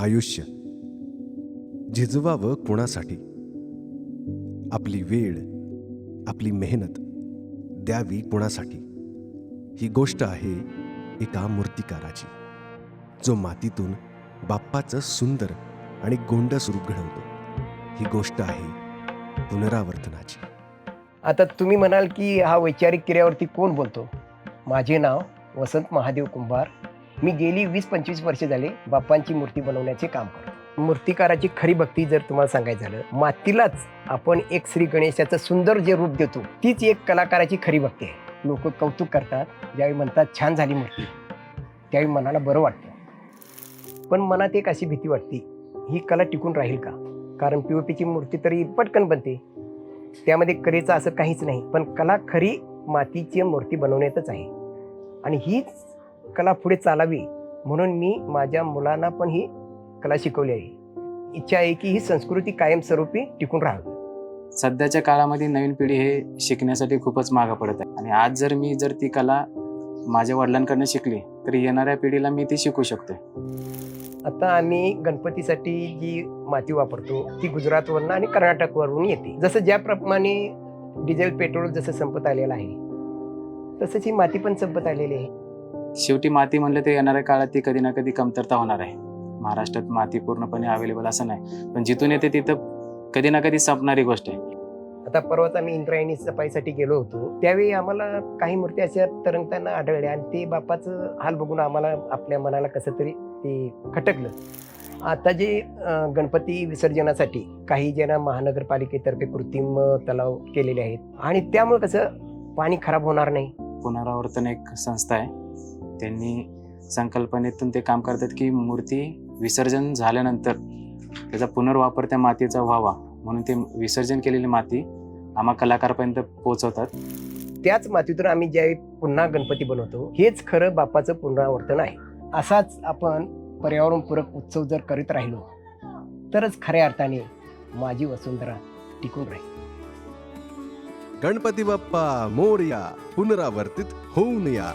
आयुष्य. झिजवावं कोणासाठी? आपली वेळ आपली मेहनत द्यावी कोणासाठी? ही गोष्ट आहे एका मूर्तिकाराची जो मातीतून बाप्पाचं सुंदर आणि गोंडस रूप घडवतो. ही गोष्ट आहे पुनरावर्तनाची. आता तुम्ही म्हणाल की हा वैचारिक क्रियावरती कोण बोलतो? माझे नाव वसंत महादेव कुंभार. मी गेली वीस पंचवीस वर्षे झाले बाप्पांची मूर्ती बनवण्याचे काम करतो. मूर्तिकाराची खरी भक्ती जर तुम्हाला सांगायचं झालं मातीलाच आपण एक श्री गणेशाचं सुंदर जे रूप देतो तीच एक कलाकाराची खरी भक्ती आहे. लोक कौतुक करतात ज्यावेळी म्हणतात छान झाली मूर्ती. त्यावेळी मनाला बरं वाटतं. पण मनात एक अशी भीती वाटते ही कला टिकून राहील का? कारण पी ओ पीची मूर्ती तरी पटकन बनते. त्यामध्ये कलेचं असं काहीच नाही पण कला खरी मातीची मूर्ती बनवण्यातच आहे. आणि हीच कला पुढे चालावी म्हणून मी माझ्या मुलांना पण ही कला शिकवली आहे. इच्छा आहे की ही संस्कृती कायमस्वरूपी टिकून राहावी. सध्याच्या काळामध्ये नवीन पिढी हे शिकण्यासाठी खूपच मागं पडत आहे. आणि आज जर मी जर ती कला माझ्या वडिलांकडनं शिकली तर येणाऱ्या पिढीला मी ती शिकू शकतो. आता आम्ही गणपतीसाठी जी माती वापरतो ती गुजरातवरून आणि कर्नाटकवरून येते. जसं ज्याप्रमाणे डिझेल पेट्रोल जसं संपत आलेलं आहे तसंच ही माती पण संपत आलेली आहे. शेवटी माती म्हणलं तर येणाऱ्या काळात ती कधी ना कधी कमतरता होणार आहे. महाराष्ट्रात माती पूर्णपणे अवेलेबल असं नाही पण जिथून येते तिथं कधी ना कधी संपणारी गोष्ट आहे. आता परवाच आम्ही इंद्रायणी सफाईसाठी गेलो होतो. त्यावेळी आम्हाला काही मूर्ती अशा तरंगताना आढळल्या आणि ते बापाचं हाल बघून आम्हाला आपल्या मनाला कसं तरी ते खटकलं. आता जे गणपती विसर्जनासाठी काही जण महानगरपालिकेतर्फे कृत्रिम तलाव केलेले आहेत. आणि त्यामुळे कसं पाणी खराब होणार नाही? पुनरावर्तन एक संस्था आहे. त्यांनी संकल्पनेतून ते काम करतात की मूर्ती विसर्जन झाल्यानंतर त्याचा पुनर्वापर त्या मातीचा व्हावा म्हणून ते विसर्जन केलेली माती आम्हा कलाकारापर्यंत पोहोचवतात. त्याच मातीतून आम्ही ज्यावेळी पुन्हा गणपती बनवतो. हेच खरं बापाचं पुनरावर्तन आहे. असाच आपण पर्यावरणपूरक उत्सव जर करीत राहिलो तरच खऱ्या अर्थाने माझी वसुंधरा टिकून राहील. गणपती बाप्पा मोरया पुनरावर्तित होऊन या.